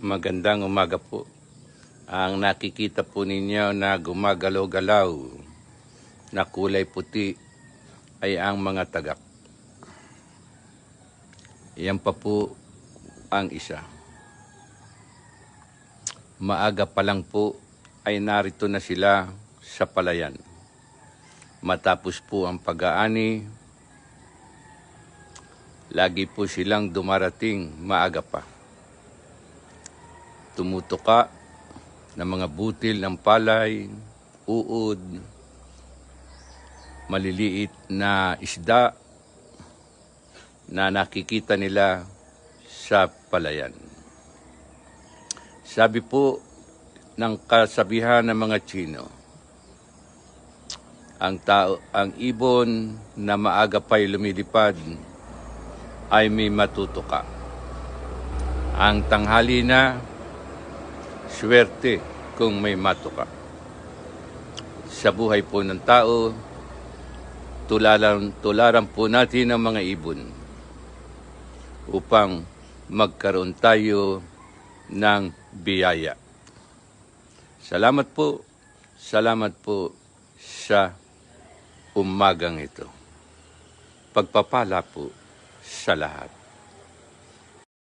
Magandang umaga po. Ang nakikita po ninyo na gumagalaw-galaw na kulay puti ay ang mga tagak. Yan pa po ang isa. Maaga pa lang po ay narito na sila sa palayan. Matapos po ang pag-aani, lagi po silang dumarating maaga pa tumutuka ng mga butil ng palay, uod, maliliit na isda na nakikita nila sa palayan. Sabi po ng kasabihan ng mga Chino, ang tao, ang ibon na maaga pa'y lumilipad ay may matutuka. Ang tanghali na swerte kung may matuka. Sa buhay po ng tao, tularan, tularan po natin ang mga ibon upang magkaroon tayo ng biyaya. Salamat po, salamat po sa umagang ito. Pagpapala po sa lahat.